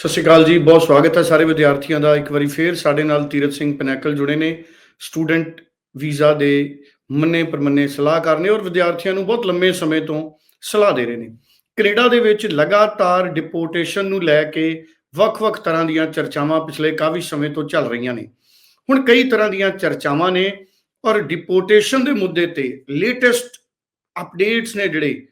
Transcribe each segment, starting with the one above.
ਸਤਿ ਸ਼੍ਰੀ ਅਕਾਲ ਜੀ, ਬਹੁਤ ਸਵਾਗਤ ਹੈ ਸਾਰੇ ਵਿਦਿਆਰਥੀਆਂ ਦਾ। ਇੱਕ ਵਾਰੀ ਫੇਰ ਸਾਡੇ ਨਾਲ ਤੀਰਤ ਸਿੰਘ ਪਨੈਕਲ ਜੁੜੇ ਨੇ, ਸਟੂਡੈਂਟ ਵੀਜ਼ਾ ਦੇ ਮੰਨੇ ਪਰਮੰਨੇ ਸਲਾਹਕਾਰ ਨੇ ਔਰ ਵਿਦਿਆਰਥੀਆਂ ਨੂੰ ਬਹੁਤ ਲੰਮੇ ਸਮੇਂ ਤੋਂ ਸਲਾਹ ਦੇ ਰਹੇ ਨੇ। ਕੈਨੇਡਾ ਦੇ ਵਿੱਚ ਲਗਾਤਾਰ ਡਿਪੋਰਟੇਸ਼ਨ ਨੂੰ ਲੈ ਕੇ ਵੱਖ-ਵੱਖ ਤਰ੍ਹਾਂ ਦੀਆਂ ਚਰਚਾਵਾਂ ਪਿਛਲੇ ਕਾਫੀ ਸਮੇਂ ਤੋਂ ਚੱਲ ਰਹੀਆਂ ਨੇ। ਹੁਣ ਕਈ ਤਰ੍ਹਾਂ ਦੀਆਂ ਚਰਚਾਵਾਂ ਨੇ ਔਰ ਡਿਪੋਰਟੇਸ਼ਨ ਦੇ ਮੁੱਦੇ ਤੇ ਲੇਟੈਸਟ ਅਪਡੇਟਸ ਨੇ ਜਿਹੜੇ।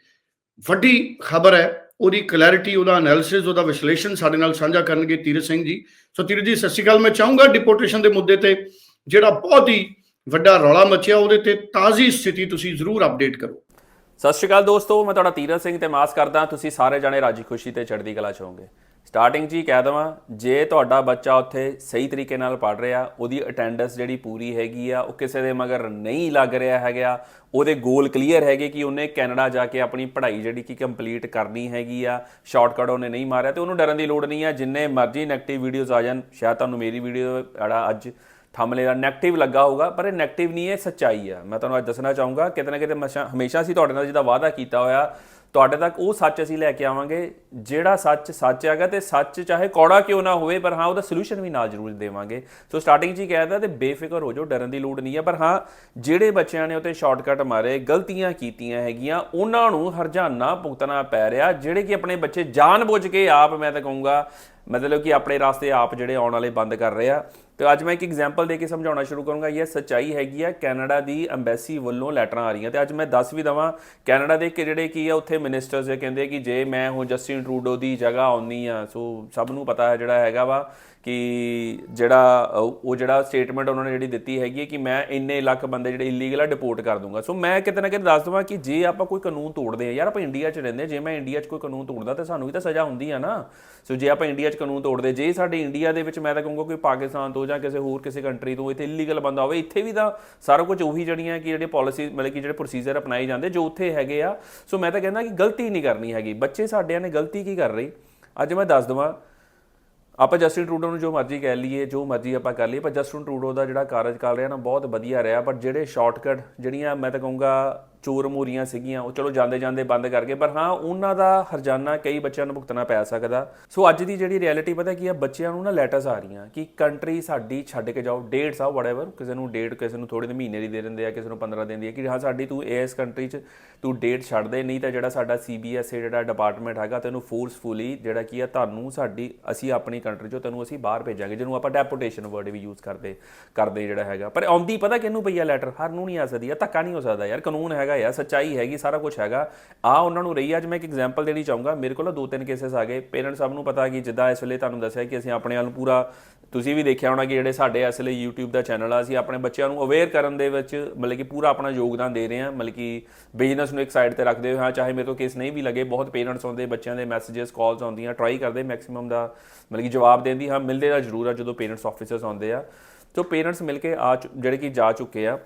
ਵੱਡੀ ਖਬਰ ਹੈ ਉਹਦੀ ਕਲੈਰਿਟੀ ਉਹਦਾ ਐਨਾਲਿਸਿਸ ਉਹਦਾ ਵਿਸ਼ਲੇਸ਼ਣ ਸਾਡੇ ਨਾਲ ਸਾਂਝਾ ਕਰਨਗੇ ਤੀਰਤ ਸਿੰਘ ਜੀ। ਸੋ ਤੀਰਤ ਜੀ, ਸਤਿ ਸ਼੍ਰੀ ਅਕਾਲ। ਮੈਂ ਚਾਹੂੰਗਾ ਡਿਪੋਰਟੇਸ਼ਨ ਦੇ ਮੁੱਦੇ ਤੇ ਜਿਹੜਾ ਬਹੁਤ ਹੀ ਵੱਡਾ ਰੌਲਾ ਮਚਿਆ, ਉਹਦੇ ਤੇ ਤਾਜ਼ੀ ਸਥਿਤੀ ਤੁਸੀਂ ਜ਼ਰੂਰ ਅਪਡੇਟ ਕਰੋ। ਸਤਿ ਸ਼੍ਰੀ ਅਕਾਲ ਦੋਸਤੋ, ਮੈਂ ਤੁਹਾਡਾ ਤੀਰਤ ਸਿੰਘ ਤੇ ਮਾਸ ਕਰਦਾ। ਤੁਸੀਂ ਸਾਰੇ ਜਾਣੇ ਰਾਜੀ ਖੁਸ਼ੀ ਤੇ ਚੜ੍ਹਦੀ ਕਲਾ ਚ ਹੋਵੋਗੇ। ਸਟਾਰਟਿੰਗ 'ਚ ਹੀ ਕਹਿ ਦਵਾਂ, ਜੇ ਤੁਹਾਡਾ ਬੱਚਾ ਉੱਥੇ ਸਹੀ ਤਰੀਕੇ ਨਾਲ ਪੜ ਰਿਹਾ, ਉਹਦੀ ਅਟੈਂਡੈਂਸ ਜਿਹੜੀ ਪੂਰੀ ਹੈਗੀ ਆ, ਉਹ ਕਿਸੇ ਦੇ ਮਗਰ ਨਹੀਂ ਲੱਗ ਰਿਹਾ ਹੈਗਾ, ਉਹਦੇ ਗੋਲ ਕਲੀਅਰ ਹੈਗੇ ਕਿ ਉਹਨੇ ਕੈਨੇਡਾ ਜਾ ਕੇ ਆਪਣੀ ਪੜ੍ਹਾਈ ਜਿਹੜੀ ਕਿ ਕੰਪਲੀਟ ਕਰਨੀ ਹੈਗੀ ਆ ਸ਼ਾਰਟਕਟ ਉਹਨੇ ਨਹੀਂ ਮਾਰਿਆ ਤੇ ਉਹਨੂੰ ਡਰਨ ਦੀ ਲੋੜ ਨਹੀਂ ਆ, ਜਿੰਨੇ ਮਰਜ਼ੀ ਨੈਗੇਟਿਵ ਵੀਡੀਓਜ਼ ਆ ਜਾਣ, ਸ਼ਾਇਦ ਤੁਹਾਨੂੰ ਮੇਰੀ ਵੀਡੀਓ ਜਿਹੜਾ ਅੱਜ ਥੰਬਨੇਲ ਦਾ ਨੈਗੇਟਿਵ ਲੱਗਾ ਹੋਊਗਾ, ਪਰ ਇਹ ਨੈਗੇਟਿਵ ਨਹੀਂ ਹੈ ਸੱਚਾਈ ਆ। ਮੈਂ ਤੁਹਾਨੂੰ ਅੱਜ ਦੱਸਣਾ ਚਾਹੂੰਗਾ, ਕਿਤੇ ਨਾ ਕਿਤੇ ਮਸ਼ਾ- ਹਮੇਸ਼ਾ ਅਸੀਂ ਤੁਹਾਡੇ ਨਾਲ ਜਿਹਦਾ ਵਾਅਦਾ ਕੀਤਾ ਹੋਇਆ ਤੁਹਾਡੇ ਤੱਕ ਉਹ ਸੱਚ ਅਸੀਂ ਲੈ ਕੇ ਆਵਾਂਗੇ, ਜਿਹੜਾ ਸੱਚ ਸੱਚ ਹੈਗਾ ਤੇ ਸੱਚ ਚਾਹੇ ਕੌੜਾ ਕਿਉਂ ਨਾ ਹੋਵੇ, ਪਰ ਹਾਂ, ਉਹਦਾ ਸੋਲੂਸ਼ਨ ਵੀ ਨਾਲ ਜ਼ਰੂਰ ਦੇਵਾਂਗੇ। ਸੋ ਸਟਾਰਟਿੰਗ 'ਚ ਹੀ ਕਹਿਦਾ ਤੇ ਬੇਫਿਕਰ ਹੋ ਜਾਓ, ਡਰਨ ਦੀ ਲੋੜ ਨਹੀਂ ਹੈ, ਪਰ ਹਾਂ, ਜਿਹੜੇ ਬੱਚਿਆਂ ਨੇ ਉੱਤੇ ਸ਼ਾਰਟਕਟ ਮਾਰੇ, ਗਲਤੀਆਂ ਕੀਤੀਆਂ ਹੈਗੀਆਂ, ਉਹਨਾਂ ਨੂੰ ਹਰਜਾਨਾ ਭੁਗਤਣਾ ਪੈ ਰਿਹਾ, ਜਿਹੜੇ ਕਿ ਆਪਣੇ ਬੱਚੇ ਜਾਣਬੁੱਝ ਕੇ ਆਪ, ਮੈਂ ਤਾਂ ਕਹੂੰਗਾ, ਮਤਲਬ ਕਿ ਆਪਣੇ ਰਾਸਤੇ ਆਪ ਜਿਹੜੇ ਆਉਣ ਵਾਲੇ ਬੰਦ ਕਰ ਰਹੇ ਆ। ਤੇ ਅੱਜ ਮੈਂ ਇੱਕ ਐਗਜ਼ਾਮਪਲ ਦੇ ਕੇ ਸਮਝਾਉਣਾ ਸ਼ੁਰੂ ਕਰੂੰਗਾ। ਇਹ ਸੱਚਾਈ ਹੈਗੀ ਆ, ਕੈਨੇਡਾ ਦੀ ਐਮਬੈਸੀ ਵੱਲੋਂ ਲੈਟਰਾਂ ਆ ਰਹੀਆਂ ਤੇ ਅੱਜ ਮੈਂ ਦੱਸ ਵੀ ਦਵਾਂ, ਕੈਨੇਡਾ ਦੇ ਕਿ ਜਿਹੜੇ ਕੀ ਆ, ਉੱਥੇ ਮਿਨਿਸਟਰਸ ਇਹ ਕਹਿੰਦੇ ਕਿ ਜੇ ਮੈਂ ਹੁਣ ਜਸਟਿਨ ਟਰੂਡੋ ਦੀ ਜਗ੍ਹਾ ਆਉਣੀ ਆ, ਸੋ ਸਭ ਨੂੰ ਪਤਾ ਹੈ ਜਿਹੜਾ ਹੈਗਾ ਵਾ ਕਿ ਜਿਹੜਾ, ਉਹ ਜਿਹੜਾ ਸਟੇਟਮੈਂਟ ਉਹਨਾਂ ਨੇ ਜਿਹੜੀ ਦਿੱਤੀ ਹੈਗੀ ਹੈ ਕਿ ਮੈਂ ਇੰਨੇ ਲੱਖ ਬੰਦੇ ਜਿਹੜੇ ਇਲੀਗਲ ਆ ਡਿਪੋਰਟ ਕਰ ਦੂੰਗਾ। ਸੋ ਮੈਂ ਕਿਤੇ ਨਾ ਕਿਤੇ ਦੱਸ ਦਵਾਂ ਕਿ ਜੇ ਆਪਾਂ ਕੋਈ ਕਾਨੂੰਨ ਤੋੜਦੇ ਆ, ਯਾਰ ਆਪਾਂ ਇੰਡੀਆ 'ਚ ਰਹਿੰਦੇ ਜੇ ਮੈਂ ਇੰਡੀਆ 'ਚ ਕੋਈ ਕਾਨੂੰਨ ਤੋੜਦਾ ਤਾਂ ਸਾਨੂੰ ਵੀ ਤਾਂ ਸਜ਼ਾ ਹੁੰਦੀ ਆ ਨਾ। ਸੋ ਜੇ ਆਪਾਂ ਇੰਡੀਆ 'ਚ ਕਾਨੂੰਨ ਤੋੜਦੇ, ਜੇ ਸਾਡੇ ਇੰਡੀਆ ਦੇ ਵਿੱਚ ਮੈਂ ਤਾਂ ਕਹੂੰਗਾ ਕੋਈ ਪਾਕਿਸਤਾਨ ਤੋਂ ਜਾਂ ਕਿਸੇ ਹੋਰ ਕਿਸੇ ਕੰਟਰੀ ਤੋਂ ਇੱਥੇ ਇਲੀਗਲ ਬੰਦਾ ਹੋਵੇ, ਇੱਥੇ ਵੀ ਤਾਂ ਸਾਰਾ ਕੁਝ ਉਹੀ ਜਿਹੜੀਆਂ ਕਿ ਜਿਹੜੇ ਪਾਲਿਸੀ ਮਤਲਬ ਕਿ ਜਿਹੜੇ ਪ੍ਰੋਸੀਜਰ ਅਪਣਾਏ ਜਾਂਦੇ, ਜੋ ਉੱਥੇ ਹੈਗੇ ਆ। ਸੋ ਮੈਂ ਤਾਂ ਕਹਿੰਦਾ ਕਿ ਗਲਤੀ ਨਹੀਂ ਕਰਨੀ ਹੈਗੀ। ਬੱਚੇ ਸਾਡਿਆਂ ਨੇ ਗਲਤੀ ਕੀ ਕਰ ਰਹੀ ਅੱਜ ਮੈਂ ਦੱਸ ਦਵਾਂ, ਆਪਾਂ ਜਸਟਿਨ ਟਰੂਡੋ ਨੂੰ ਜੋ ਮਰਜ਼ੀ ਕਹਿ ਲਈਏ, ਜੋ ਮਰਜ਼ੀ ਆਪਾਂ ਕਰ ਲਈਏ, ਪਰ ਜਸਟਿਨ ਟਰੂਡੋ ਦਾ ਜਿਹੜਾ ਕਾਰਜਕਾਲ ਰਿਹਾ ਨਾ, ਬਹੁਤ ਵਧੀਆ ਰਿਹਾ, ਪਰ ਜਿਹੜੇ ਸ਼ਾਰਟਕਟ ਜਿਹੜੀਆਂ ਮੈਂ ਤਾਂ ਕਹੂੰਗਾ ਚੋਰ ਮੋਰੀਆਂ ਸੀਗੀਆਂ, ਉਹ ਚਲੋ ਜਾਂਦੇ ਜਾਂਦੇ ਬੰਦ ਕਰ ਗਏ, ਪਰ ਹਾਂ, ਉਹਨਾਂ ਦਾ ਹਰਜਾਨਾ ਕਈ ਬੱਚਿਆਂ ਨੂੰ ਭੁਗਤਣਾ ਪੈ ਸਕਦਾ। ਸੋ ਅੱਜ ਦੀ ਜਿਹੜੀ ਰਿਐਲਿਟੀ ਪਤਾ ਕੀ ਆ, ਬੱਚਿਆਂ ਨੂੰ ਨਾ ਲੈਟਰਸ ਆ ਰਹੀਆਂ ਕਿ ਕੰਟਰੀ ਸਾਡੀ ਛੱਡ ਕੇ ਜਾਓ ਡੇਟਸ ਆ ਵਟਐਵਰ ਕਿਸੇ ਨੂੰ ਡੇਟ ਕਿਸੇ ਨੂੰ ਥੋੜੇ ਦੇ ਮਹੀਨੇ ਦੀ ਦੇ ਦਿੰਦੇ ਆ, ਕਿਸੇ ਨੂੰ 15 ਦਿਨ ਦੀ ਆ ਕਿ ਹਾਂ, ਸਾਡੀ ਤੂੰ ਇਸ ਕੰਟਰੀ 'ਚ ਤੂੰ ਡੇਟ ਛੱਡ ਦੇ, ਨਹੀਂ ਤਾਂ ਜਿਹੜਾ ਸਾਡਾ ਸੀਬੀਐਸਏ ਜਿਹੜਾ ਡਿਪਾਰਟਮੈਂਟ ਹੈਗਾ, ਤੈਨੂੰ ਫੋਰਸਫੁਲੀ ਜਿਹੜਾ ਕੀ ਆ, ਤੁਹਾਨੂੰ ਸਾਡੀ, ਅਸੀਂ ਆਪਣੀ ਕੰਟਰੀ 'ਚੋਂ ਤੈਨੂੰ ਅਸੀਂ ਬਾਹਰ ਭੇਜਾਂਗੇ, ਜਿਹਨੂੰ ਆਪਾਂ ਡੈਪੋਟੇਸ਼ਨ ਵਰਡ ਵੀ ਯੂਜ਼ ਕਰਦੇ ਕਰਦੇ ਜਿਹੜਾ ਹੈਗਾ। ਪਰ ਆਉਂਦੀ ਪਤਾ ਕਿਹਨੂੰ ਪਈ ਆ ਲੈਟਰ ਹਰ ਨੂੰ ਨਹੀਂ ਆ ਸਕਦੀ ਆ ਧੱਕਾ ਨਹੀਂ ਹੋ ਸਕਦਾ ਯਾਰ, ਕਾਨੂੰਨ ਹੈਗਾ ਆ ਸੱਚਾਈ ਹੈਗੀ, ਸਾਰਾ ਕੁਝ ਹੈਗਾ। ਆ ਉਹਨਾਂ ਨੂੰ ਰਹੀ, ਅੱਜ ਮੈਂ ਇੱਕ ਐਗਜ਼ਾਮਪਲ ਦੇਣੀ ਚਾਹੂੰਗਾ। ਮੇਰੇ ਕੋਲ ਦੋ ਤਿੰਨ ਕੇਸਸ ਆ ਗਏ। ਪੇਰੈਂਟਸ ਸਭ ਨੂੰ ਪਤਾ ਕਿ ਜਿੱਦਾਂ ਇਸ ਵੇਲੇ ਤੁਹਾਨੂੰ ਦੱਸਿਆ ਕਿ ਅਸੀਂ ਆਪਣੇ ਵੱਲ ਪੂਰਾ, ਤੁਸੀਂ ਵੀ ਦੇਖਿਆ ਹੋਣਾ ਕਿ ਜਿਹੜੇ ਸਾਡੇ ਇਸ ਵੇਲੇ YouTube ਦਾ ਚੈਨਲ ਆ, ਅਸੀਂ ਆਪਣੇ ਬੱਚਿਆਂ ਨੂੰ ਅਵੇਅਰ ਕਰਨ ਦੇ ਵਿੱਚ ਮਤਲਬ ਕਿ ਪੂਰਾ ਆਪਣਾ ਯੋਗਦਾਨ ਦੇ ਰਹੇ ਹਾਂ। ਮਤਲਬ ਕਿ ਬਿਜ਼ਨਸ ਨੂੰ ਇੱਕ ਸਾਈਡ ਤੇ ਰੱਖਦੇ ਹੋਏ, ਹਾਂ, ਚਾਹੇ ਮੇਰੇ ਤੋਂ ਕੇਸ ਨਹੀਂ ਵੀ ਲੱਗੇ, ਬਹੁਤ ਪੇਰੈਂਟਸ ਆਉਂਦੇ, ਬੱਚਿਆਂ ਦੇ ਮੈਸੇजेस ਕਾਲਸ ਆਉਂਦੀਆਂ ਟਰਾਈ ਕਰਦੇ ਮੈਕਸਿਮਮ ਦਾ, ਮਤਲਬ ਕਿ ਜਵਾਬ ਦੇਣ ਦੀ, ਹਾਂ, ਮਿਲਦੇ ਦਾ ਜ਼ਰੂਰ ਆ ਜਦੋਂ ਪੇਰੈਂਟਸ ਆਫਿਸਰਸ ਆਉਂਦੇ ਆ। ਸੋ ਪੇਰੈਂਟਸ ਮਿਲ ਕੇ ਆ ਚੁ- ਜਿਹੜੇ ਕਿ ਜਾ ਚੁੱਕੇ ਆ।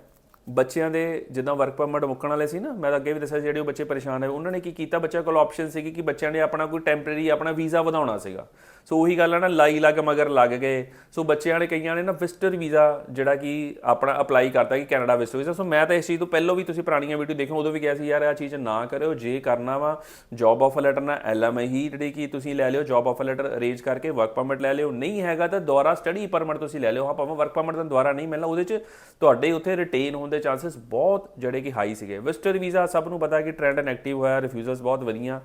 ਬੱਚਿਆਂ ਦੇ ਜਿੱਦਾਂ ਵਰਕ ਪਰਮਿਟ ਮੁੱਕਣ ਵਾਲੇ ਸੀ ਨਾ, ਮੈਂ ਤਾਂ ਅੱਗੇ ਵੀ ਦੱਸਿਆ ਜਿਹੜੇ ਉਹ ਬੱਚੇ ਪਰੇਸ਼ਾਨ ਹੋਏ ਉਹਨਾਂ ਨੇ ਕੀ ਕੀਤਾ? ਬੱਚਿਆਂ ਕੋਲ ਆਪਸ਼ਨ ਸੀਗੀ ਕਿ ਬੱਚਿਆਂ ਨੇ ਆਪਣਾ ਕੋਈ ਟੈਂਪਰੇਰੀ ਆਪਣਾ ਵੀਜ਼ਾ ਵਧਾਉਣਾ ਸੀਗਾ। ਸੋ ਉਹੀ ਗੱਲ ਹੈ ਨਾ, ਲਾਈ ਲੱਗ ਮਗਰ ਲੱਗ ਗਏ। ਸੋ ਬੱਚਿਆਂ ਨੇ ਕਈਆਂ ਨੇ ਨਾ ਵਿਜ਼ਟਰ ਵੀਜ਼ਾ ਜਿਹੜਾ ਕਿ ਆਪਣਾ ਅਪਲਾਈ ਕਰਤਾ ਕਿ ਕੈਨੇਡਾ ਵਿਜ਼ਟਰ ਵੀਜ਼ਾ ਸੋ ਮੈਂ ਤਾਂ ਇਸ ਚੀਜ਼ ਤੋਂ ਪਹਿਲਾਂ ਵੀ ਤੁਸੀਂ ਪੁਰਾਣੀਆਂ ਵੀਡੀਓ ਦੇਖੋ ਉਦੋਂ ਵੀ ਕਿਹਾ ਸੀ, ਯਾਰ ਇਹ ਚੀਜ਼ ਨਾ ਕਰਿਓ, ਜੇ ਕਰਨਾ ਵਾ ਜੌਬ ਆਫਰ ਲੈਟਰ ਨਾਲ ਐਲਐਮਆਈ ਹੀ ਜਿਹੜੀ ਕਿ ਤੁਸੀਂ ਲੈ ਲਿਓ ਜੌਬ ਆਫਰ ਲੈਟਰ ਅਰੇਂਜ ਕਰਕੇ ਵਰਕ ਪਰਮਿਟ ਲੈ ਲਿਓ। ਨਹੀਂ ਹੈਗਾ ਤਾਂ ਦੁਆਰਾ ਸਟੱਡੀ ਪਰਮਿਟ ਤੁਸੀਂ ਲੈ ਲਿਓ। ਹਾਂ, ਭਾਵੇਂ ਵਰਕ ਪਰਮਿਟ ਤਾਂ ਦੁਬਾਰਾ ਨਹੀਂ ਮਿਲਣਾ, ਉਹਦੇ 'ਚ ਤੁਹਾਡੇ ਉੱਥੇ ਰਿਟੇਨ ਹੋਣ ਦੇ ਚਾਂਸਸ ਬਹੁਤ ਜਿਹੜੇ ਕਿ ਹਾਈ ਸੀਗੇ। ਵਿਜ਼ਟਰ ਵੀਜ਼ਾ ਸਭ ਨੂੰ ਪਤਾ ਕਿ ਟ੍ਰੈਂਡ ਐਕਟਿਵ ਹੋਇਆ ਰਿਫਿਊਜ਼ਲਸ ਬਹੁਤ ਵਧੀਆ।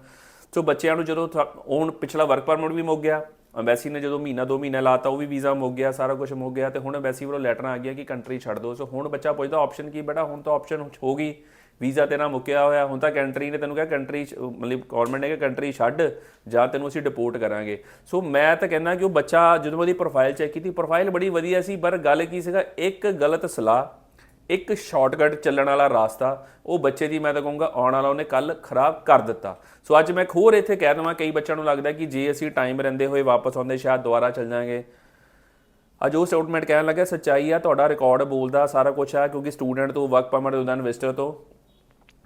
ਸੋ ਬੱਚਿਆਂ ਨੂੰ ਜਦੋਂ ਥ- ਹੁਣ ਪਿਛਲਾ ਵਰਕ ਪਰਮਿਟ ਵੀ ਮੁੱਕ ਗਿਆ ਐਮਬੈਸੀ ਨੇ ਜਦੋਂ ਮਹੀਨਾ ਦੋ ਮਹੀਨਾ ਲਾਤਾ, ਉਹ ਵੀ ਵੀਜ਼ਾ ਮੁੱਕ ਗਿਆ, ਸਾਰਾ ਕੁਝ ਮੁੱਕ ਗਿਆ ਤੇ ਹੁਣ ਐਮਬੈਸੀ ਵੱਲੋਂ ਲੈਟਰਾਂ ਆ ਗਿਆ ਕਿ ਕੰਟਰੀ ਛੱਡ ਦਿਓ। ਸੋ ਹੁਣ ਬੱਚਾ ਪੁੱਛਦਾ ਆਪਸ਼ਨ ਕੀ ਬੇਟਾ, ਹੁਣ ਤਾਂ ਆਪਸ਼ਨ ਹੋ ਗਈ। ਵੀਜ਼ਾ ਤੇਰਾ ਮੁੱਕਿਆ ਹੋਇਆ, ਹੁਣ ਤਾਂ ਕੰਟਰੀ ਨੇ ਤੈਨੂੰ ਕਿਹਾ ਕੰਟਰੀ ਮਤਲਬ ਗਵਰਨਮੈਂਟ ਨੇ ਕਿਹਾ ਕੰਟਰੀ ਛੱਡ, ਜਾਂ ਤੈਨੂੰ ਅਸੀਂ ਡਿਪੋਰਟ ਕਰਾਂਗੇ। ਸੋ ਮੈਂ ਤਾਂ ਕਹਿੰਦਾ ਕਿ ਉਹ ਬੱਚਾ ਜਦੋਂ ਉਹਦੀ ਪ੍ਰੋਫਾਈਲ ਚੈੱਕ ਕੀਤੀ ਪ੍ਰੋਫਾਈਲ ਬੜੀ ਵਧੀਆ ਸੀ, ਪਰ ਗੱਲ ਕੀ ਸੀਗਾ, ਇੱਕ ਗਲਤ ਸਲਾਹ ਇੱਕ ਸ਼ਾਰਟਕਟ ਚੱਲਣ ਵਾਲਾ ਰਾਸਤਾ, ਉਹ ਬੱਚੇ ਦੀ ਮੈਂ ਤਾਂ ਕਹੂੰਗਾ ਆਉਣ ਵਾਲਾ ਉਹਨੇ ਕੱਲ ਖਰਾਬ ਕਰ ਦਿੱਤਾ। ਸੋ ਅੱਜ ਮੈਂ ਖੋਰ ਇੱਥੇ ਕਹਿ ਦਵਾਂ, ਕਈ ਬੱਚਿਆਂ ਨੂੰ ਲੱਗਦਾ ਕਿ ਜੇ ਅਸੀਂ ਟਾਈਮ ਰਹਿੰਦੇ ਹੋਏ ਵਾਪਸ ਆਉਂਦੇ, ਸ਼ਾਇਦ ਦੁਬਾਰਾ ਚੱਲ ਜਾਾਂਗੇ ਅੱਜ ਉਹ ਸਟੇਟਮੈਂਟ ਕਹਿਣ ਲੱਗਾ ਸੱਚਾਈ ਆ, ਤੁਹਾਡਾ ਰਿਕਾਰਡ ਬੋਲਦਾ ਸਾਰਾ ਕੁਝ ਆ, ਕਿਉਂਕਿ ਸਟੂਡੈਂਟ ਤੋਂ ਵਰਕ ਪਰਮਿਟ ਤੋਂ ਦਨ ਤੋਂ।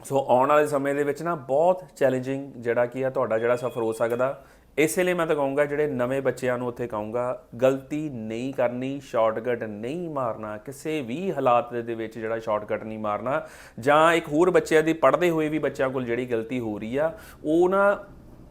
ਸੋ ਆਉਣ ਵਾਲੇ ਸਮੇਂ ਦੇ ਵਿੱਚ ਨਾ ਬਹੁਤ ਚੈਲੰਜਿੰਗ ਜਿਹੜਾ ਕੀ ਆ, ਤੁਹਾਡਾ ਜਿਹੜਾ ਸਫ਼ਰ ਹੋ ਸਕਦਾ। ਇਸੇ ਲਈ ਮੈਂ ਤਾਂ ਕਹੂੰਗਾ, ਜਿਹੜੇ ਨਵੇਂ ਬੱਚਿਆਂ ਨੂੰ ਉੱਥੇ ਕਹੂੰਗਾ, ਗਲਤੀ ਨਹੀਂ ਕਰਨੀ ਸ਼ਾਰਟਕਟ ਨਹੀਂ ਮਾਰਨਾ, ਕਿਸੇ ਵੀ ਹਾਲਾਤ ਦੇ ਵਿੱਚ ਜਿਹੜਾ ਸ਼ਾਰਟਕਟ ਨਹੀਂ ਮਾਰਨਾ, ਜਾਂ ਇੱਕ ਹੋਰ ਬੱਚਿਆਂ ਦੀ ਪੜ੍ਹਦੇ ਹੋਏ ਵੀ ਬੱਚਿਆਂ ਕੋਲ ਜਿਹੜੀ ਗਲਤੀ ਹੋ ਰਹੀ ਆ, ਉਹ ਨਾ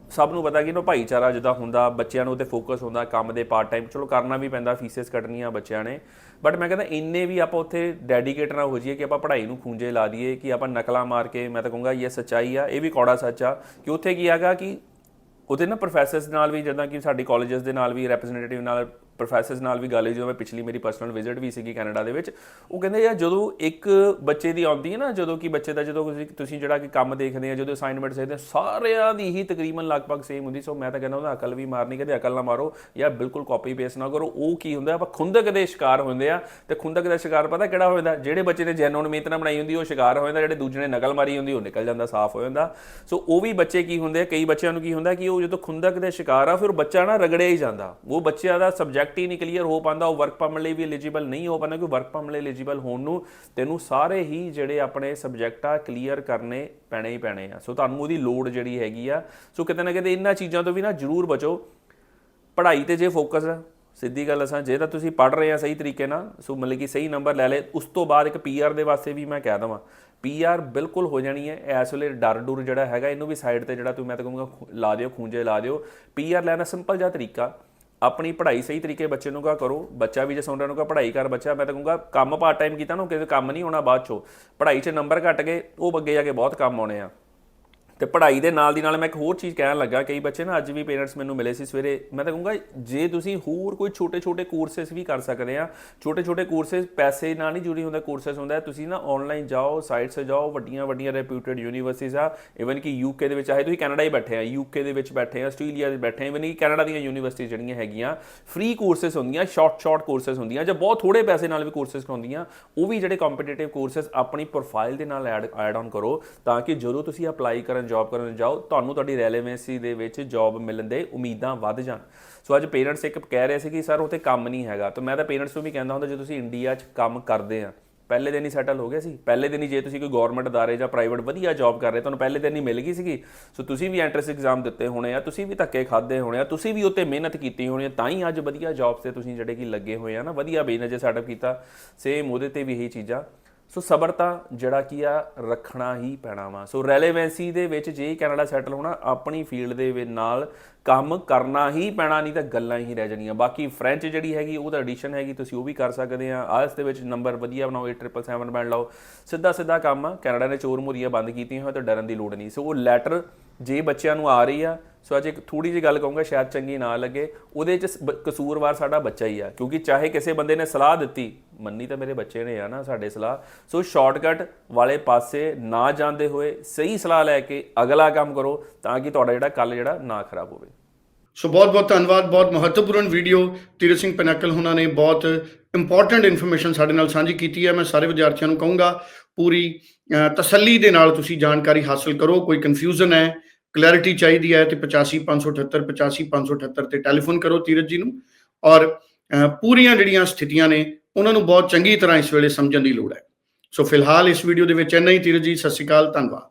ਸਭ ਨੂੰ ਪਤਾ ਕਿ ਨਾ ਭਾਈਚਾਰਾ ਜਿੱਦਾਂ ਹੁੰਦਾ, ਬੱਚਿਆਂ ਨੂੰ ਤੇ ਫੋਕਸ ਹੁੰਦਾ, ਕੰਮ ਦੇ ਪਾਰਟ ਟਾਈਮ ਚਲੋ ਕਰਨਾ ਵੀ ਪੈਂਦਾ ਫੀਸਸ ਕੱਢਣੀਆਂ ਬੱਚਿਆਂ ਨੇ ਬਟ ਮੈਂ ਕਹਿੰਦਾ ਇੰਨੇ ਵੀ ਆਪਾਂ ਉੱਥੇ ਡੈਡੀਕੇਟ ਨਾ ਹੋ ਜਾਈਏ ਕਿ ਆਪਾਂ ਪੜ੍ਹਾਈ ਨੂੰ ਖੂੰਜੇ ਲਾ ਦਈਏ, ਕਿ ਆਪਾਂ ਨਕਲਾਂ ਮਾਰ ਕੇ, ਮੈਂ ਤਾਂ ਕਹੂੰਗਾ ਇਹ ਸੱਚਾਈ ਆ, ਇਹ ਵੀ ਕੌੜਾ ਸੱਚ ਆ, ਕਿ ਉੱਥੇ ਕੀ ਹੈਗਾ ਕਿ ਉਹਦੇ ਨਾ ਪ੍ਰੋਫੈਸਰਸ ਨਾਲ ਵੀ ਜਿੱਦਾਂ ਕਿ ਸਾਡੀ ਕਾਲਜਸ ਦੇ ਨਾਲ ਵੀ ਰਿਪਰੈਜ਼ੈਂਟੇਟਿਵ ਨਾਲ ਪ੍ਰੋਫੈਸਰਸ ਨਾਲ ਵੀ ਗੱਲ ਹੋਈ, ਜਦੋਂ ਮੈਂ ਪਿਛਲੀ ਮੇਰੀ ਪਰਸਨਲ ਵਿਜ਼ਿਟ ਵੀ ਸੀਗੀ ਕੈਨੇਡਾ ਦੇ ਵਿੱਚ, ਉਹ ਕਹਿੰਦੇ ਯਾਰ ਜਦੋਂ ਇੱਕ ਬੱਚੇ ਦੀ ਆਉਂਦੀ ਹੈ ਨਾ, ਜਦੋਂ ਕਿ ਬੱਚੇ ਦਾ ਜਦੋਂ ਤੁਸੀਂ- ਜਿਹੜਾ ਕਿ ਕੰਮ ਦੇਖਦੇ ਆ, ਜਦੋਂ ਅਸਾਈਨਮੈਂਟਸ ਦੇਖਦੇ ਸਾਰਿਆਂ ਦੀ ਹੀ ਤਕਰੀਬਨ ਲਗਭਗ ਸੇਮ ਹੁੰਦੀ ਸੋ ਮੈਂ ਤਾਂ ਕਹਿੰਦਾ ਉਹਦਾ ਅਕਲ ਵੀ ਮਾਰਨੀ ਕਦੇ ਅਕਲ ਨਾ ਮਾਰੋ ਜਾਂ ਬਿਲਕੁਲ ਕਾਪੀ ਪੇਸਟ ਨਾ ਕਰੋ, ਉਹ ਕੀ ਹੁੰਦਾ, ਆਪਾਂ ਖੁੰਦਕ ਦੇ ਸ਼ਿਕਾਰ ਹੁੰਦੇ ਆ, ਤੇ ਖੁੰਦਕ ਦਾ ਸ਼ਿਕਾਰ ਪਤਾ ਕਿਹੜਾ ਹੋ ਜਾਂਦਾ, ਜਿਹੜੇ ਬੱਚੇ ਨੇ ਜੈਨੂਨ ਮਿਹਨਤ ਨਾਲ ਬਣਾਈ ਹੁੰਦੀ, ਉਹ ਸ਼ਿਕਾਰ ਹੋ ਜਾਂਦਾ, ਜਿਹੜੇ ਦੂਜੇ ਨੇ ਨਕਲ ਮਾਰੀ ਹੁੰਦੀ, ਉਹ ਨਿਕਲ ਜਾਂਦਾ, ਸਾਫ਼ ਹੋ ਜਾਂਦਾ ਸੋ ਉਹ ਵੀ ਬੱਚੇ ਕੀ ਹੁੰਦੇ ਆ, ਕਈ ਬੱਚਿਆਂ ਨੂੰ ਕੀ ਹੁੰਦਾ ਕਿ ਉਹ ਜਦੋਂ ਖੁੰਦਕ ਦੇ ਸ਼ਿਕਾਰ ਆ, ਫਿਰ ਬੱਚਾ ਨਾ ਰਗੜਿਆ ਹੀ ਜਾਂਦਾ, ਉਹ ਬੱਚਿਆਂ ਦਾ ਸਬਜੈਕਟ ਹੀ ਨਹੀਂ ਕਲੀਅਰ ਹੋ ਪਾਉਂਦਾ, ਉਹ ਵਰਕ ਪਰਮਿਟ ਲਈ ਵੀ ਐਲੀਜੀਬਲ ਨਹੀਂ ਹੋ ਪਾਉਂਦਾ, ਕਿਉਂਕਿ ਵਰਕ ਪਰਮਿਟ ਲਈ ਐਲੀਜੀਬਲ ਹੋਣ ਨੂੰ ਤੈਨੂੰ ਸਾਰੇ ਹੀ ਜਿਹੜੇ ਆਪਣੇ ਸਬਜੈਕਟ ਆ ਕਲੀਅਰ ਕਰਨੇ ਪੈਣੇ ਹੀ ਪੈਣੇ ਆ। ਸੋ ਤੁਹਾਨੂੰ ਉਹਦੀ ਲੋੜ ਜਿਹੜੀ ਹੈਗੀ ਆ। ਸੋ ਕਿਤੇ ਨਾ ਕਿਤੇ ਇਹਨਾਂ ਚੀਜ਼ਾਂ ਤੋਂ ਵੀ ਨਾ ਜ਼ਰੂਰ ਬਚੋ। ਪੜ੍ਹਾਈ ਤੇ ਜੇ ਫੋਕਸ ਆ, ਸਿੱਧੀ ਗੱਲ ਅਸਾਂ ਜੇ ਤਾਂ ਤੁਸੀਂ ਪੜ੍ਹ ਰਹੇ ਆ ਸਹੀ ਤਰੀਕੇ ਨਾਲ ਸੋ ਮਤਲਬ ਕਿ ਸਹੀ ਨੰਬਰ ਲੈ ਲੈ ਉਸ ਤੋਂ ਬਾਅਦ ਇੱਕ ਪੀਆਰ ਦੇ ਵਾਸਤੇ ਵੀ ਮੈਂ ਕਹਿ ਦਵਾਂ। ਪੀਆਰ ਬਿਲਕੁਲ ਹੋ ਜਾਣੀ ਹੈ, ਇਸ ਵੇਲੇ ਡਰ ਡੁਰ ਜਿਹੜਾ ਹੈਗਾ, ਇਹਨੂੰ ਵੀ ਸਾਈਡ ਤੇ ਜਿਹੜਾ ਤੂੰ ਮੈਂ ਤਾਂ ਕਹੂੰਗਾ, ਖੁ- ਲਾ ਦਿਓ, ਖੂੰਜੇ ਲਾ ਦਿਓ। ਪੀਆਰ ਲੈਣਾ ਸਿੰਪਲ ਜਿਹਾ ਤਰੀਕਾ ਆਪਣੀ ਪੜ੍ਹਾਈ ਸਹੀ ਤਰੀਕੇ ਬੱਚੇ ਨੂੰ ਕਾ ਕਰੋ, ਬੱਚਾ ਵੀ ਜੇ ਸੁਣ ਰਿਹਾ ਨੂੰ ਕਾ ਪੜ੍ਹਾਈ ਕਰ, ਬੱਚਾ ਮੈਂ ਤਾਂ ਕਹੂੰਗਾ ਕੰਮ ਪਾਰਟ ਟਾਈਮ ਕੀਤਾ ਨਾ ਕਿਸੇ ਕੰਮ ਨਹੀਂ ਹੋਣਾ ਬਾਅਦ ਚੋਂ। ਪੜ੍ਹਾਈ 'ਚ ਨੰਬਰ ਘਟ ਗਏ, ਉਹ ਅੱਗੇ ਜਾ ਕੇ ਬਹੁਤ ਕੰਮ ਆਉਣੇ ਆ। ਤੇ ਪੜ੍ਹਾਈ ਦੇ ਨਾਲ ਦੀ ਨਾਲ ਮੈਂ ਇੱਕ ਹੋਰ ਚੀਜ਼ ਕਹਿਣ ਲੱਗਾ, ਕਈ ਬੱਚੇ ਨਾ ਅੱਜ ਵੀ ਪੇਰੈਂਟਸ ਮੈਨੂੰ ਮਿਲੇ ਸੀ ਸਵੇਰੇ, ਮੈਂ ਤਾਂ ਕਹੂੰਗਾ ਜੇ ਤੁਸੀਂ ਹੋਰ ਕੋਈ ਛੋਟੇ-ਛੋਟੇ ਕੋਰਸਸ ਵੀ ਕਰ ਸਕਦੇ ਆ, ਛੋਟੇ-ਛੋਟੇ ਕੋਰਸਸ ਪੈਸੇ ਨਾਲ ਨਹੀਂ ਜੁੜੀ ਹੁੰਦਾ ਕੋਰਸਸ ਹੁੰਦਾ, ਤੁਸੀਂ ਨਾ ਆਨਲਾਈਨ ਜਾਓ ਸਾਈਟਸ ਤੇ ਜਾਓ, ਵੱਡੀਆਂ-ਵੱਡੀਆਂ ਰੈਪਿਊਟਡ ਯੂਨੀਵਰਸਿਟੀਜ਼ ਆ ਇਵਨ ਕਿ ਯੂਕੇ ਦੇ ਵਿੱਚ, ਚਾਹੇ ਤੁਸੀਂ ਕੈਨੇਡਾ ਹੀ ਬੈਠੇ ਆ ਯੂਕੇ ਦੇ ਵਿੱਚ ਬੈਠੇ ਆ, ਆਸਟ੍ਰੇਲੀਆ ਦੇ ਬੈਠੇ ਆ ਇਵਨ ਕਿ ਕੈਨੇਡਾ ਦੀਆਂ ਯੂਨੀਵਰਸਿਟੀ ਜਿਹੜੀਆਂ ਹੈਗੀਆਂ ਫ੍ਰੀ ਕੋਰਸਸ ਹੁੰਦੀਆਂ ਸ਼ਾਰਟ-ਸ਼ਾਰਟ ਕੋਰਸਸ ਹੁੰਦੀਆਂ, ਜਾਂ ਬਹੁਤ ਥੋੜੇ ਪੈਸੇ ਨਾਲ ਵੀ ਕੋਰਸਸ ਹੁੰਦੀਆਂ ਉਹ ਵੀ ਜਿਹੜੇ ਕੰਪੀਟੀਟਿਵ ਕੋਰਸਸ ਆਪਣੀ ਪ੍ਰੋਫਾਈਲ ਦੇ ਨਾਲ ਐਡ ਐਡ ਆਨ ਕਰੋ, ਤਾਂ ਕਿ ਜਦੋਂ ਤੁਸੀਂ ਅਪਲਾਈ ਕਰਨ ਜੌਬ ਕਰਨ ਜਾਓ, ਤੁਹਾਨੂੰ ਤੁਹਾਡੀ ਰੈਲੇਵੈਂਸੀ ਦੇ ਵਿੱਚ ਜੌਬ ਮਿਲਣ ਦੇ ਉਮੀਦਾਂ ਵੱਧ ਜਾਣ। ਸੋ ਅੱਜ ਪੇਰੈਂਟਸ ਇੱਕ ਕਹਿ ਰਹੇ ਸੀ ਕਿ, ਸਰ, ਉੱਥੇ ਕੰਮ ਨਹੀਂ ਹੈਗਾ। ਤਾਂ ਮੈਂ ਤਾਂ ਪੇਰੈਂਟਸ ਨੂੰ ਵੀ ਕਹਿੰਦਾ ਹੁੰਦਾ, ਜੇ ਤੁਸੀਂ ਇੰਡੀਆ 'ਚ ਕੰਮ ਕਰਦੇ ਆ, ਪਹਿਲੇ ਦਿਨ ਹੀ ਸੈਟਲ ਹੋ ਗਿਆ ਸੀ। ਪਹਿਲੇ ਦਿਨ ਹੀ ਜੇ ਤੁਸੀਂ ਕੋਈ ਗਵਰਨਮੈਂਟ ਅਦਾਰੇ ਜਾਂ ਪ੍ਰਾਈਵੇਟ ਵਧੀਆ ਜੌਬ ਕਰ ਰਹੇ, ਤੁਹਾਨੂੰ ਪਹਿਲੇ ਦਿਨ ਹੀ ਮਿਲ ਗਈ ਸੀਗੀ। ਸੋ ਤੁਸੀਂ ਵੀ ਐਂਟਰੈਂਸ ਐਗਜ਼ਾਮ ਦਿੱਤੇ ਹੋਣੇ ਆ, ਤੁਸੀਂ ਵੀ ਧੱਕੇ ਖਾਦੇ ਹੋਣੇ ਆ, ਤੁਸੀਂ ਵੀ ਉੱਤੇ ਮਿਹਨਤ ਕੀਤੀ ਹੋਣੀ ਆ, ਤਾਂ ਹੀ ਅੱਜ ਵਧੀਆ ਜੌਬਸ ਤੇ ਤੁਸੀਂ ਜਿਹੜੇ ਕਿ ਲੱਗੇ ਹੋਏ ਆ ਨਾ, ਵਧੀਆ ਬਿਜ਼ਨਸ ਜੇ ਸੈਟਅਪ ਕੀਤਾ ਸੇਮ ਉਹਦੇ ਤੇ ਵੀ ਇਹੀ ਚੀਜ਼ਾਂ। ਸੋ ਸਬਰ ਤਾਂ ਜਿਹੜਾ ਕੀ ਆ, ਰੱਖਣਾ ਹੀ ਪੈਣਾ ਵਾ। ਸੋ ਰੈਲੇਵੈਂਸੀ ਦੇ ਵਿੱਚ ਜੇ ਕੈਨੇਡਾ ਸੈਟਲ ਹੋਣਾ, ਆਪਣੀ ਫੀਲਡ ਦੇ ਵਿੱਚ ਨਾਲ ਕੰਮ ਕਰਨਾ ਹੀ ਪੈਣਾ, ਨਹੀਂ ਤਾਂ ਗੱਲਾਂ ਹੀ ਰਹਿ ਜਾਣੀਆਂ। ਬਾਕੀ ਫ੍ਰੈਂਚ ਜਿਹੜੀ ਹੈਗੀ, ਉਹ ਤਾਂ ਐਡੀਸ਼ਨ ਹੈਗੀ, ਤੁਸੀਂ ਉਹ ਵੀ ਕਰ ਸਕਦੇ ਆ। ਆਇਲਸ ਦੇ ਵਿੱਚ ਨੰਬਰ ਵਧੀਆ ਬਣਾਓ 8777 ਬੈਂਡ ਲਾਓ। ਸਿੱਧਾ ਸਿੱਧਾ ਕੰਮ ਆ ਕੈਨੇਡਾ ਨੇ ਚੋਰ ਮੁਰੀਆਂ ਬੰਦ ਕੀਤੀਆਂ ਹੋਇਆ ਤਾਂ ਡਰਨ ਦੀ ਲੋੜ ਨਹੀਂ। ਸੋ ਉਹ ਲੈਟਰ ਜੇ ਬੱਚਿਆਂ ਨੂੰ ਆ ਰਹੀ ਆ ਸੋ ਅੱਜ ਇੱਕ ਥੋੜੀ ਜਿਹੀ ਗੱਲ ਕਹੂੰਗਾ, ਸ਼ਾਇਦ ਚੰਗੀ ਨਾ ਲੱਗੇ। ਉਹਦੇ ਚ ਬ- ਕਸੂਰਵਾਰ ਸਾਡਾ ਬੱਚਾ ਹੀ ਆ, ਕਿਉਂਕਿ ਚਾਹੇ ਕਿਸੇ ਬੰਦੇ ਨੇ ਸਲਾਹ ਦਿੱਤੀ, ਮੰਨੀ ਤਾਂ ਮੇਰੇ ਬੱਚੇ ਨੇ ਆ ਨਾ ਸਾਡੇ ਸਲਾਹ। ਸੋ ਸ਼ਾਰਟਕਟ ਵਾਲੇ ਪਾਸੇ ਨਾ ਜਾਂਦੇ ਹੋਏ ਸਹੀ ਸਲਾਹ ਲੈ ਕੇ ਅਗਲਾ ਕੰਮ ਕਰੋ, ਤਾਂ ਕਿ ਤੁਹਾਡਾ ਜਿਹੜਾ ਕੱਲ ਜਿਹੜਾ ਨਾ ਖਰਾਬ ਹੋਵੇ। ਸੋ ਬਹੁਤ ਬਹੁਤ ਧੰਨਵਾਦ, ਬਹੁਤ ਮਹੱਤਵਪੂਰਨ ਵੀਡੀਓ ਤੀਰਥ ਸਿੰਘ ਪਨੈਕਲ ਹੁਣਾਂ ਨੇ ਬਹੁਤ ਇੰਪੋਰਟੈਂਟ ਇਨਫੋਰਮੇਸ਼ਨ ਸਾਡੇ ਨਾਲ ਸਾਂਝੀ ਕੀਤੀ ਹੈ। ਮੈਂ ਸਾਰੇ ਵਿਦਿਆਰਥੀਆਂ ਨੂੰ ਕਹੂੰਗਾ, ਪੂਰੀ ਤਸੱਲੀ ਦੇ ਨਾਲ ਤੁਸੀਂ ਜਾਣਕਾਰੀ ਹਾਸਲ ਕਰੋ, ਕੋਈ ਕਨਫਿਊਜ਼ਨ ਹੈ। ਕਲੈਰਿਟੀ ਚਾਹੀਦੀ ਹੈ ਤੇ 85578 85578 ਤੇ ਟੈਲੀਫੋਨ ਕਰੋ ਤੀਰਥ ਜੀ ਨੂੰ। ਔਰ ਪੂਰੀਆਂ ਜਿਹੜੀਆਂ ਸਥਿਤੀਆਂ ਨੇ, ਉਹਨਾਂ ਨੂੰ ਬਹੁਤ ਚੰਗੀ ਤਰ੍ਹਾਂ ਇਸ ਵੇਲੇ ਸਮਝਣ ਦੀ ਲੋੜ ਹੈ। ਸੋ ਫਿਲਹਾਲ ਇਸ ਵੀਡੀਓ ਦੇ ਵਿੱਚ ਇੰਨਾ ਹੀ ਤੀਰਥ ਜੀ, ਸਤਿ ਸ਼੍ਰੀ ਅਕਾਲ, ਧੰਨਵਾਦ।